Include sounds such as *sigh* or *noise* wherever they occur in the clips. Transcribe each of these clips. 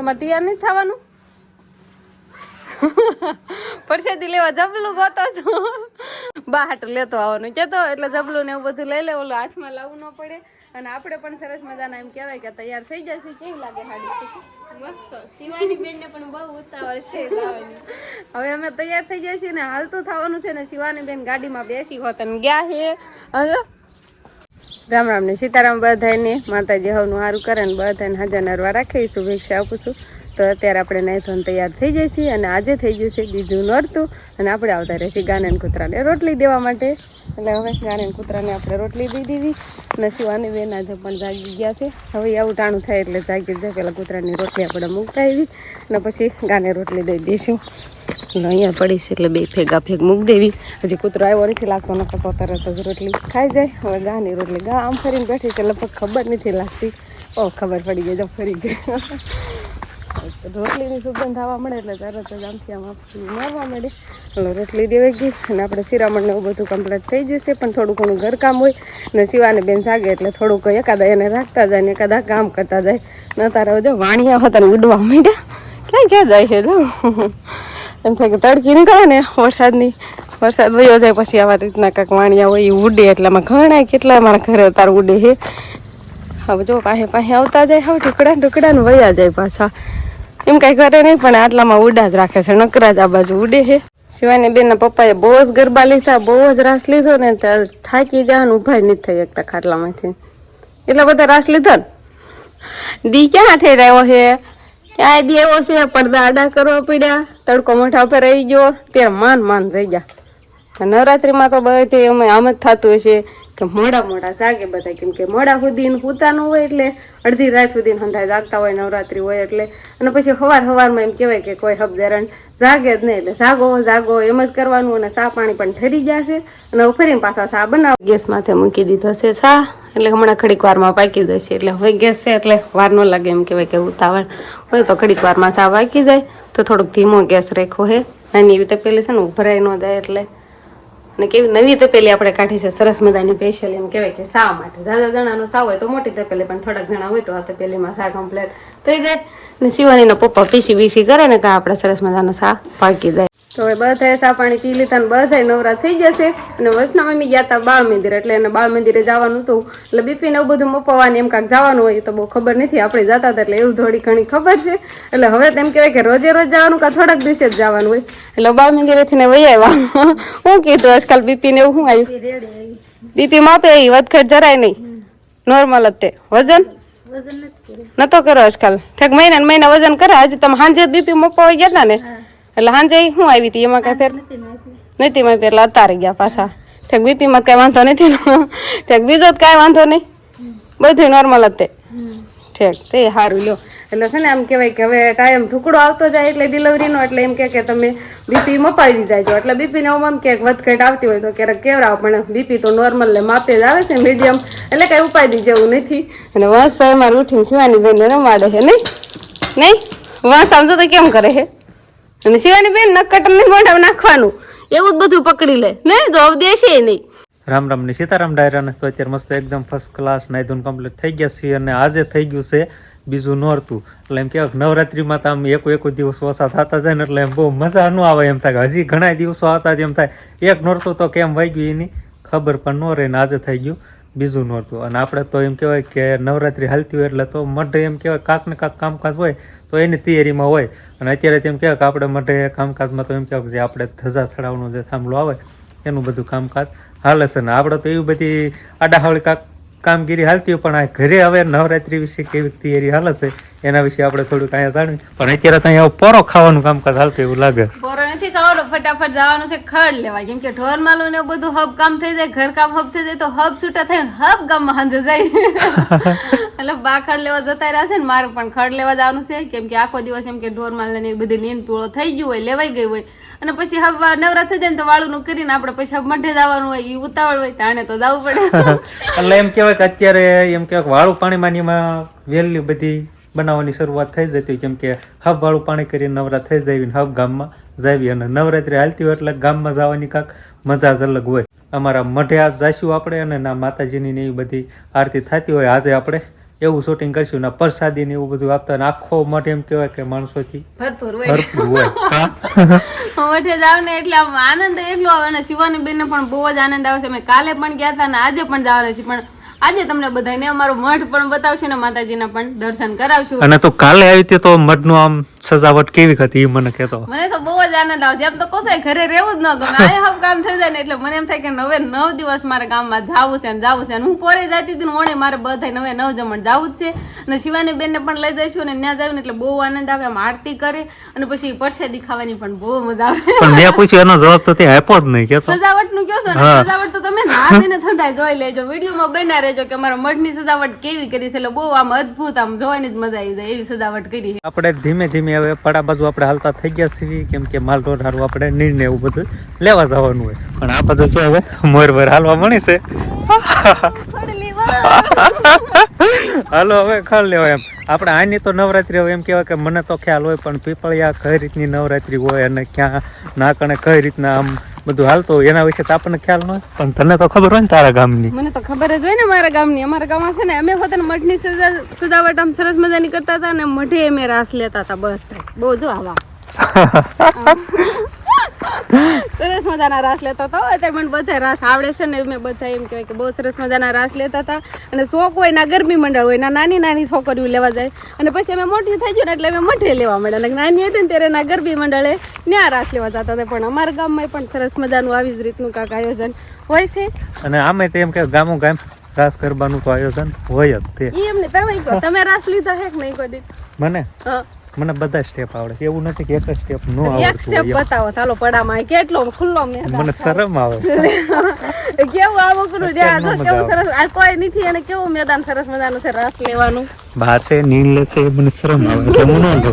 તમારે તૈયાર નથી થવાનું? પરસેદી લેવા જબલું ગોતો છો? બા લેતો આવવાનું. કેતો એટલે જબલું ને એવું બધું લઈ લે ઓલું હાથમાં લાવવું ન પડે. અને આપણે પણ સરસ મજાના એમ કહેવાય કે તૈયાર થઈ જશે. કેવી લાગે સાડી મસ્ત. શિવાની બેનને પણ બહુ ઉતાવળ છે હવે અમે તૈયાર થઈ જઈએ છીએ ને હાલતું થવાનું છે ને શિવાની બેન ગાડીમાં બેસી હોત અને ગયા છે રામ રામ ને સીતારામ બધાને માતાજી હવનું સારું કરે ને બધાને હાજર નરવા રાખીશું શુભેચ્છા આપું છું તો અત્યારે આપણે નાયથોન તૈયાર થઈ જઈએ અને આજે થઈ ગયું છે બીજું નોરતું અને આપણે આવતા રહે ગાનન કૂતરાને રોટલી દેવા માટે. એટલે હવે ગાને કૂતરાને આપણે રોટલી દઈ દીધી અને શિવાની બેન આજે પણ જાગી ગયા છે. હવે આવું ટાણું થાય એટલે જાગી જાય. પહેલાં કૂતરાની રોટલી આપણે મૂકતા આવી અને પછી ગાને રોટલી દઈ દઈશું. એટલે અહીંયા પડી છે એટલે બે ભેગા ભેગ મૂક દેવી. હજી કૂતરો આવ્યો નથી લાગતો ન તો તરત જ રોટલી ખાઈ જાય. હવે ગાની રોટલી ગા આમ ફરીને બેઠી છે. લગભગ ખબર નથી લાગતી. ઓ, ખબર પડી ગઈ, જો ફરી ગઈ. રોટલીની સુગંધ આવવા મળે એટલે તરત જ આમથી આમ આપથી મારવા મળે એટલે રોટલી દેવાઈ ગઈ અને આપણે શિરામણ ને એવું બધું કમ્પ્લીટ થઈ જશે, પણ થોડું ઘણું ઘરકામ હોય ને સિવાને બેન જાગે એટલે થોડુંક એકાદા એને રાખતા જાય ને એકાદા કામ કરતા જાય. ન તારે જો વાણિયા હતા ઉડવા માંડ્યા. ક્યાં ક્યાં જાય છે જો? એમ થાય કે તડકી નીકળે ને વરસાદની. વરસાદ વયો જાય પછી આવા રીતના કાંઈક વાણિયા હોય એ ઉડે એટલે આમાં ઘણા કેટલા મારા ઘરે તાર ઉડે છે. હવે જો પાસે પાસે આવતા જાય, હવે ટુકડા ટુકડા ને વયા જાય પાછા. એમ કઈ કરે નહીં, પણ આટલામાં ઉડા જ રાખે છે. નકરા જ આ બાજુ ઉડે છે. શિવાની બેનના પપ્પાએ બહુ જ ગરબા લીધા, બહુ જ રાસ લીધો ને થાકી ગયા ને નથી થઈ શકતા ખાટલામાંથી. એટલા બધા રાસ લીધો ને? દી ક્યાં ઠેરાયો છે? ક્યાંય દી એવો છે? પડદા આડા કરવા પડ્યા, તડકો મોઢા ઉપર રહી ગયો, ત્યારે માન માન જઈ ગયા. નવરાત્રીમાં તો બધે અમે આમ જ થતું હશે કે મોડા મોડા જાગે બધા, કેમ કે મોડા સુધી પૂતાનું હોય એટલે અડધી રાત સુધી હંધાય જાગતા હોય નવરાત્રી હોય એટલે. અને પછી સવાર સવારમાં એમ કહેવાય કે કોઈ હબદેરણ જાગે જ નહીં એટલે જાગો જાગો, એમ જ કરવાનું અને સા પાણી પણ ઠરી જશે અને હવે ફરીને પાછા સા બનાવ. ગેસ માથે મૂકી દીધો છે સા, એટલે હમણાં ઘડીક વારમાં પાકી જશે એટલે હવે ગેસ છે એટલે વાર ન લાગે એમ કહેવાય કે ઉતાવળ. હોય તો ઘડીક વારમાં સા પાકી જાય, તો થોડોક ધીમો ગેસ રેખો હે. નાની એવી તપેલી છે ને ઉભરાઈ ન જાય એટલે. અને કેવી નવી તપેલી આપણે કાઢી છે, સરસ મજાની સ્પેશિયલ એમ કહેવાય કે સા માટે. જાજા જણાનો સાવ હોય તો મોટી તપેલી, પણ થોડાક જણા હોય તો આ તપેલીમાં સા કમ્પ્લેટ થઈ જાય. ને શિવાનીનો પપ્પા પીસી બીસી કરે ને કાં આપણે સરસ મજાનો સા પાકી જાય તો હવે બધાએ સા પાણી પી લીધા ને બધાએ નવરા થઈ જશે અને વસના મમ્મી ગયા હતા બાળ મંદિર એટલે એને બાળ મંદિરે જવાનું હતું. એટલે બીપીને એવું બધું મપાવવાની એમ કાંક જવાનું હોય તો બહુ ખબર નથી. આપણે જતા હતા એટલે એવું થોડી ઘણી ખબર છે. એટલે હવે તેમ કહેવાય કે રોજે રોજ જવાનું કાં થોડાક દિવસે જ જવાનું હોય. એટલે બાળ મંદિરેથી ને વહી આવ્યા. *laughs* હું કીધું આજકાલ બીપીને એવું શું આવ્યું? બીપી માપે એ વધખટ જરાય નહીં. નોર્મલ જ તે. વજન? નતો કરો આજકાલ. ઠેક મહિના મહિના વજન કરે આજે તમે સાંજે બીપી મપાવી ગયા હતા ને? એટલે સાંજે હું આવી હતી? એમાં કઈ ફેર નથી મેં પેલા અતારી ગયા પાછા. ઠેક બીપી માં કઈ વાંધો નથી. ઠેક બીજો કાંઈ વાંધો નહીં. બધું નોર્મલ જ તે. ઠેક તે સારું લ્યો. એટલે છે ને એમ કહેવાય કે હવે ટાઈમ ઢુકડો આવતો જાય એટલે ડિલિવરીનો એટલે એમ કે કે તમે બીપી મપાવી જાયજો. એટલે બીપી ને એમ કે વધઘટ આવતી હોય તો ક્યારેક કેવડાવ પણ બીપી તો નોર્મલ ને માપે જ આવે છે મીડિયમ એટલે કઈ ઉપાધિ જેવું નથી. અને વંશભાઈ મારે ઉઠીને શિવાની બેન રમાડે છે નહીં? નહીં? વંશ આમ જો તો કેમ કરે છે? અને શિવાની બેન નક્કટ ને મોઢામાં નાખવાનું. એવું જ બધું પકડી લે. ને? જવાબ દેશે નહીં. રામ રામની સીતારામ ડાયરાને તો અત્યારે મસ્ત એકદમ ફર્સ્ટ ક્લાસ નાઈ ધોઈને કમ્પ્લીટ થઈ ગયા છે અને આજે થઈ ગયું છે બીજું નોરતું. એટલે એમ કહેવાય નવરાત્રિમાં તો આમ એકો એકો દિવસ ઓછા થતા જાય ને એટલે એમ બહુ મજા ન આવે એમ થાય. હજી ઘણા દિવસો આવતા જ એમ થાય. એક નોરતું તો કેમ વહી ગયું એની? ખબર પણ ન રહે ને આજે થઈ ગયું. બીજું નહોતું. અને આપણે તો એમ કહેવાય કે નવરાત્રી હાલતી હોય એટલે તો મઢે એમ કહેવાય કાંક ને કાંક કામકાજ હોય તો એની તૈયારીમાં હોય. અને અત્યારે તેમ કહેવાય કે આપણે મઢે કામકાજમાં તો એમ કહેવાય જે આપણે ધજા ચડાવવાનો જે થાંભલો આવે, એનું બધું કામકાજ હાલે છે. ને આપણે તો એવી બધી આડાહાવળી કામગીરી હાલતી હોય, પણ આ ઘરે હવે નવરાત્રી વિશે કેવી તૈયારી હાલે છે? એના વિશે આપણે થોડુંક અહીંયા જાણ્યું પણ અત્યારે તો અહીંયા પોરો ખાવાનું કામકાજ હાલતું એવું લાગે પોરો નથી ખાવાનો ફટાફટ જવાનું છે ખડ લેવા. કેમ કે ઢોર માલું ને બધું હબ કામ થઈ જાય ઘર કામ હબ થઈ જાય તો હબ છૂટા થાય ને હબ ગામમાં હાંજે જાય. *laughs* એટલે બા ખડ લેવા જતા રહ્યા છે ને મારે પણ ખડ લેવા જવાનું છે. કેમ કે આખો દિવસ એમ કે ઢોર માલ ને બધી નીંદ પૂળો થઈ ગયું હોય લેવાઈ ગઈ હોય. અને પછી હબ નવરા થઈ જાય ને તો વાળું કરીને આપણે પછી હબ મઢે જવાનું હોય એ ઉતાવળ હોય તાણે તો જવું પડે. *laughs* એટલે એમ કહેવાય કે અત્યારે એમ કહેવાય વાળું પાણી ને એમાં વહેલી બધી બનાવવાની શરૂઆત થઈ જતી હોય. કેમ કે હબ વાળું પાણી કરીને નવરા થઈ જાય ને હબ ગામમાં જાવી અને નવરાત્રી હાલતી હોય એટલે ગામમાં જવાની કાંક મજા જ અલગ હોય. અમારા મઢે આજ જાશું આપણે અને ના માતાજીની ને એવી બધી આરતી થતી હોય. આજે આપણે એવું શૂટિંગ કરશું ના પ્રસાદી ને એવું બધું આપતા અને આખો મઠ એમ કહેવાય કે માણસો થી ભરપૂર હોય. મઠે જાવ ને એટલે આમ આનંદ એટલો આવે અને શિવાની બેન પણ બહુ જ આનંદ આવે છે. અમે કાલે પણ ગયા હતા ને આજે પણ જવાના છીએ. પણ આજે તમને બધાને અમારો મઠ પણ બતાવશું ને માતાજીના પણ દર્શન કરાવશું. અને તો કાલે આવી હતી તો મઢનું આમ સજાવટ કેવી હતી મને કહેતો. મને તો બહુ જ આનંદ આવે છે એમ તો કોસે ઘરે રહેવું જ ન ગમે. આ હબ કામ થઈ જાય ને એટલે મને એમ થાય કે નવે નવ દિવસ મારે ગામમાં જાવું છે ને જાવું છે અને હું પોરે જતી હતી ને ઓણે મારે બધા નવે નવ જમણ જાવું જ છે. અને શિવાની બેનને પણ લઈ જઈશું ને ત્યાં જાવ ને એટલે બહુ આનંદ આવે આમ આરતી કરે. અને પછી પરસે દેખાવાની પણ બહુ મજા આવે. પણ મેં પૂછ્યું એનો જવાબ તો તે આપ્યો જ નહીં કેતો સજાવટનું કયો છો ને? સજાવટ તો થતા જોઈ લેજો. વિડીયોમાં બના રહેજો કે અમારા મઠની સજાવટ કેવી કરી છે. એટલે બહુ આમ અદ્ભુત આમ જોવાની જ મજા આવી જાય એવી સજાવટ કરી છે. આપણે ધીમે ધીમે હવે પડા બાજુ આપણે હાલતા થઈ ગયા છીએ કેમ કે માલ ઢોર હારું આપણે નિર્ણય એવું બધું લેવા જવાનું હોય. પણ આ બધું શું હવે મોર મોર હાલવા મળી છે. *laughs* હાલો હવે ખાલ લેવા એમ. આપણે આની તો નવરાત્રી હવે એમ કહેવાય કે મને તો ખ્યાલ હોય પણ પીપળિયા કઈ રીતની નવરાત્રી હોય અને ક્યાં ના કણે કઈ રીતના આમ બધું હાલતું એના વિશે તો આપણને ખ્યાલ ન હોય. પણ તને તો ખબર હોય ને તારા ગામની. મને તો ખબર જ હોય ને મારા ગામની. અમારા ગામમાં છે ને અમે પોતાને મઠની સજા- સજાવટ આમ સરસ મજાની કરતા હતા અને મઠે અમે રાસ લેતા હતા બધા બહુ જો આવા. *laughs* સરસ મજાના રાસ લેતા હતા અત્યારે મને બધા રાસ આવડે છે ને મેં બધા એમ કહેવાય કે બહુ સરસ મજાના રાસ લેતા હતા. અને શોખ હોય ના ગરમી મંડળ હોય ના નાની નાની છોકરીઓ લેવા જાય. અને પછી અમે મોટી થઈ ગયું ને એટલે અમે મઠે લેવા મળ્યા નાની હતી ને ત્યારે ના ગરબી મંડળે ત્યાં રાસ લેવા જતા હતા. પણ અમારા ગામમાં પણ સરસ મજાનું આવી જ રીતનું કાંક આયોજન હોય છે. અને આમે તો એમ કે ગામો ગામ રાસ ગરબાનું તો આયોજન હોય જ તે. એમને તમે તમે રાસ લીધા હે કે નહીં કોઈ મને? હા. મને બધા સ્ટેપ આવડે એવું નથી કે એક જ સ્ટેપ નો એક સ્ટેપ બતાવો ચાલો પડામાં કેટલો ખુલ્લો મે મને શરમ આવે. *laughs* કેવું આવું કરું આ તો કેવું સરસ આ કોઈ નથી અને કેવું મેદાન સરસ મજાનું છે રસ લેવાનું? બા નીલ લેશે મને શરમ આવે કે હું ન લો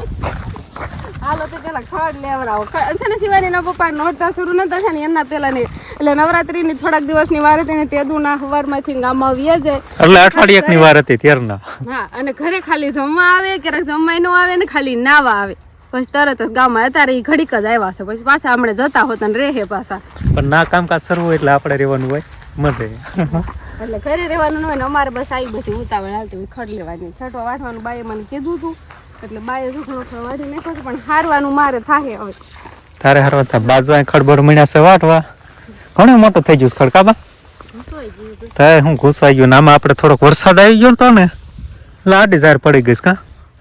હાલો તો પેલા ખડ લેવડાવો. છે ને શિવાની ના પપ્પા નોટતા શરૂ નતા છે ને એના પેલા ની એટલે નવરાત્રી ની થોડાક દિવસની વાર હતી ને તેદુ ના હવારમાંથી ગામમાં વ્યા જાય એટલે અઠવાડિયે ની વાર હતી ત્યારના. હા અને ઘરે ખાલી જમવા આવે ક્યારેક જમવાય ન આવે ને ખાલી નાવા આવે. પછી તરત જ ગામમાં અત્યારે એ ઘડીક જ આવ્યા છે. પછી પાછા આપણે જતા હોતા ને રહે પાછા. પણ ના કામકાજ સરવું એટલે આપણે રહેવાનું હોય મધે એટલે ઘરે રહેવાનું હોય ને અમારે બસ આવી બધી ઉતાવળ હાલતી હોય ખડ લેવાની. છઠવા વાંચવાનું બાએ મને કીધું હતું એટલે બાએ થોડું ખડ વાટી નાખ્યો પણ હારવાનું મારે થાય હવે. તારે હારવા થાય બાજુ ખડબડ મળ્યા છે વાટવા ઘણું મોટો થઈ ગયું ખડકાબા તારે હું ઘૂસવાઈ ગયું આમાં આપણે થોડોક વરસાદ આવી ગયો તો ને લાડી ઝાર પડી ગઈ કા?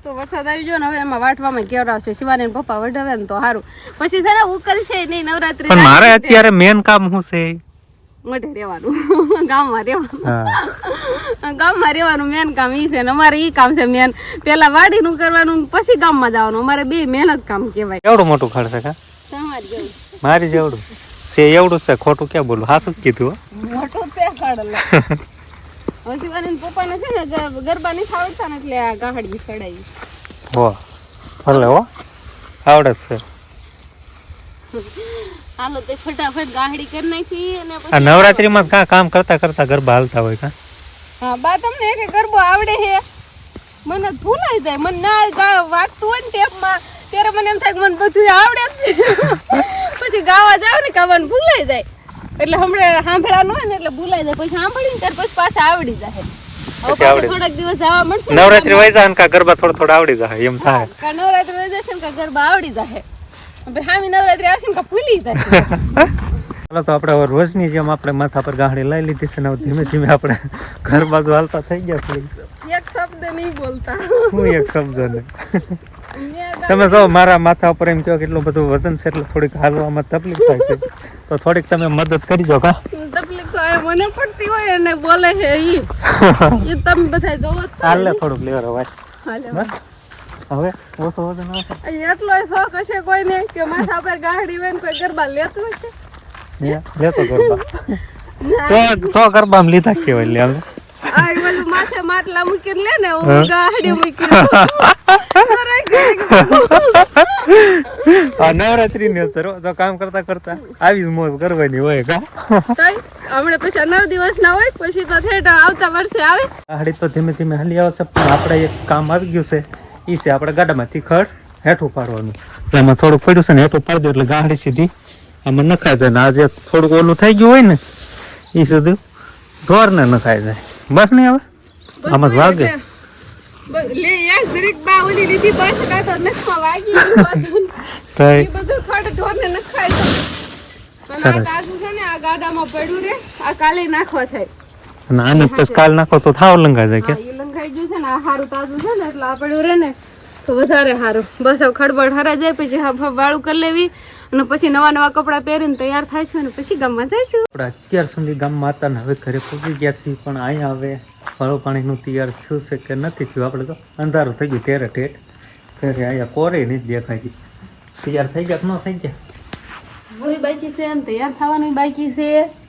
તો વરસાદ આવી ગયો ને હવે એમાં વાટવામાં કેવડાવશે શિવાની પપ્પા વઢાવે ને તો સારું પછી છે ને ઉકલ છે નહીં નવરાત્રી પણ મારે અત્યારે મેન કામ શું છે? મઢે રહેવાનું. *laughs* ગામમાં રહેવાનું. *laughs* ગામમાં રહેવાનું મેન કામ ઈ છે ને અમારે ઈ કામ છે મેન પેલા વાડીનું કરવાનું પછી ગામમાં જવાનું. અમારે બે મહેનત કામ કહેવાય. એવડું મોટું ખડ છે કા? તમારે જેવું. મારી જેવડું. છે એવડું છે ખોટું ક્યાં બોલું? હાસું જ કીધું હો. મોટું છે *laughs* હવે શિવાની પપ્પાને છે ને ગર- ગરબા નહીં આવડતા ને એટલે આ ગાહડી ચડાવી હો ભલે હો આવડે છે. *laughs* હાલો તે ફટાફટ ગાહડી કરી નાખી અને પછી નવરાત્રીમાં કાં કામ કરતા કરતા ગરબા હાલતા હોય કા? હા બા તમને એક ગરબો આવડે છે? મને ભૂલાઈ જાય મને ના વાગતું હોય ને ટેપમાં ત્યારે મને એમ થાય કે મને બધું આવડે જ છે. *laughs* પછી ગાવા જાવ ને ગાવાનું ભૂલાઈ જાય. એટલે હમણાં સાંભળવાનું હોય ને એટલે ભૂલાઈ જાય. પછી સાંભળીને ત્યારે પછી પાછા આવડી જાય. હવે પછી પાછા આવડી થોડાક દિવસ જવા મળશે નવરાત્રી વહી જાય કા ગરબા થોડા થોડા આવડી જાય એમ થાય. કા નવરાત્રી વહી જશે ને કા ગરબા આવડી જાય. પછી હામી નવરાત્રી આવશે ને કા ભૂલી જાય. *laughs* ચાલો તો આપણે રોજની જેમ આપણે માથા પર ગાંહડી લઈ લીધી છે ને ધીમે ધીમે આપણે ઘર બાજુ હાલતા થઈ ગયા છે એક શબ્દ નહીં બોલતા. હું એક શબ્દ ને મેં તમે જો મારા માથા ઉપર એમ કહો કેટલું બધું વજન છે એટલે થોડીક હાલવામાં તકલીફ થાય છે. તો થોડીક તમે મદદ કરજો કા? તકલીફ તો આ મને પડતી હોય અને બોલે છે ઈ. ઈ તમે બધા જોવો છો. હાલે થોડુંક લેવર હવે. હવે ઓછો વજન આવે એટલો શોખ હશે કોઈને કે માથા પર ગાડી હોય ને કોઈ ગરબા લેતું હશે? લેતો ગરબા. તો તો ગરબામાં લીધા કેવાય લે હવે આ ઓલું માથે માટલા મૂકીને લે ને હું ગાડી મૂકીને. *laughs* *laughs* આ નવરાત્રી ની અસર તો કામ કરતા કરતા આવી મોજ કરવાની હોય કા? હમણાં પછી નવ દિવસ ના હોય પછી તો ઠેઠ આવતા વર્ષે આવે. ગાડી તો ધીમે ધીમે હાલી આવશે પણ આપણે એક કામ આવી ગયું છે. એ છે આપણે ગાડામાંથી ખડ હેઠું પાડવાનું. એટલે એમાં થોડુંક પડ્યું છે ને હેઠું પાડી દો એટલે ગાડી સીધી. આમાં નખાય જાય ને આજે થોડુંક ઓલું થઈ ગયું હોય ને એ સીધું ઢોરને નખાય જાય. બસ નહીં હવે આમાં જ વાગે. લે યાર જરીક બાઉલી લીધી બસ કા તો નખમાં વાગી બધું. તો બધું ખડ ઢોરને નખાય. અને આ સરસ. છે ને આ ગાડામાં પડ્યું રે આ કાલે નાખવા થાય ના ને પછી કાલ નાખો તો થાવ લંગાઈ જાય કે હા, ઈ ગયું છે ને આ હારું તાજું છે ને એટલે આ પડ્યું રે ને તો વધારે સારું બસ હવે ખડબડ હરા જાય પછી હબ વાળું કરી લેવી અને પછી નવા નવા કપડાં પહેરીને તૈયાર થાય છે અને પછી ગામમાં જઈશું આપણે અત્યાર સુધી ગામમાં હતા ને હવે ઘરે પહોંચી ગયા છીએ પણ અહીંયા હવે ફળો પાણીનું તૈયાર થયું છે કે નથી થયું? આપણે તો અંધારું થઈ ગયું તેરે ઠેઠ ત્યારે અહીંયા કોરે નથી દેખાતી તૈયાર થઈ ગયા ન થઈ ગયા? હવે બાકી છે અને તૈયાર થવાનું બાકી છે.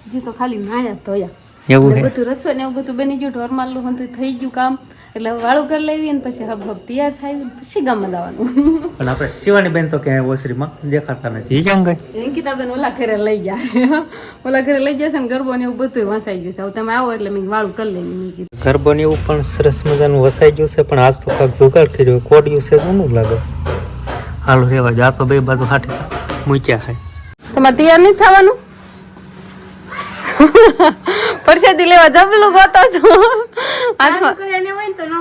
હજી તો ખાલી નાયા ધોયા. એવું બધું રસોઈ ને એવું બધું બની ગયું. ઢોર મારલું હતું થઈ ગયું કામ. એટલે વાળું કરી લેવી અને પછી હબ હબ તૈયાર થાય પછી ગામમાં જવાનું. પણ આપણે શિવાની બેન તો ક્યાંય ઓસરીમાં દેખાતા નથી. કેમ ક્યાં અંકિતા બેન ઓલા ઘરે લઈ ગયા ઓલા ઘરે લઈ ગયા છે ને ગરબો ને એવું બધું વસાઈ ગયું છે. હવે તમે આવો એટલે મેં વાળું કરી લઈ મેં કીધું. ગરબો ને એવું પણ સરસ મજાનું વસાઈ ગયું છે પણ આજ તો કાંક જુગાડ કર્યો કોડિયું છે કોનું લાગે. હાલો રેવા જા તો બે બાજુ હાટે મૂક્યા છે. તમારે તૈયાર નહીં થવાનું? પરસેદી લેવા જબલું ગોતો છો. હાથમાં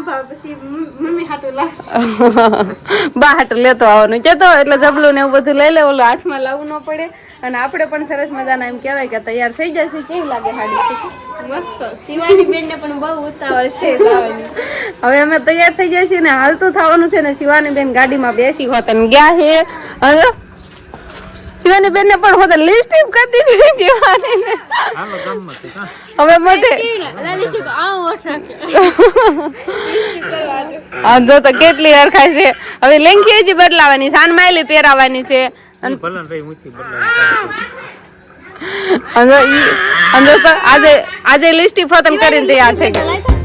*laughs* બા હાટું લેતો આવવાનું. કેતો એટલે જબલું ને એવું બધું લઈ લે ઓલું હાથમાં લાવવું ન પડે. અને આપણે પણ સરસ મજાના એમ કહેવાય કે તૈયાર થઈ જશે. કેવી લાગે સાડી મસ્ત. શિવાની બેન ને પણ બહુ ઉતાવળ છે *laughs* હવે અમે તૈયાર થઈ જઈએ છીએ ને હાલતું થવાનું છે ને શિવાની બેન ગાડીમાં બેસી હોત અને ગયા છે હવે શિવાની બેન ને પણ હોત લિસ્ટ કરી દીધી શિવાની ને હવે મોઢે લાલી તો આવું *laughs* ઓઠ જો તો કેટલી હરખાય છે. હવે લેંખી જ બદલાવાની છે માયલી પહેરાવાની છે. આજે આજે લિસ્ટી ફતમ કરીને તૈયાર થઈ ગઈ.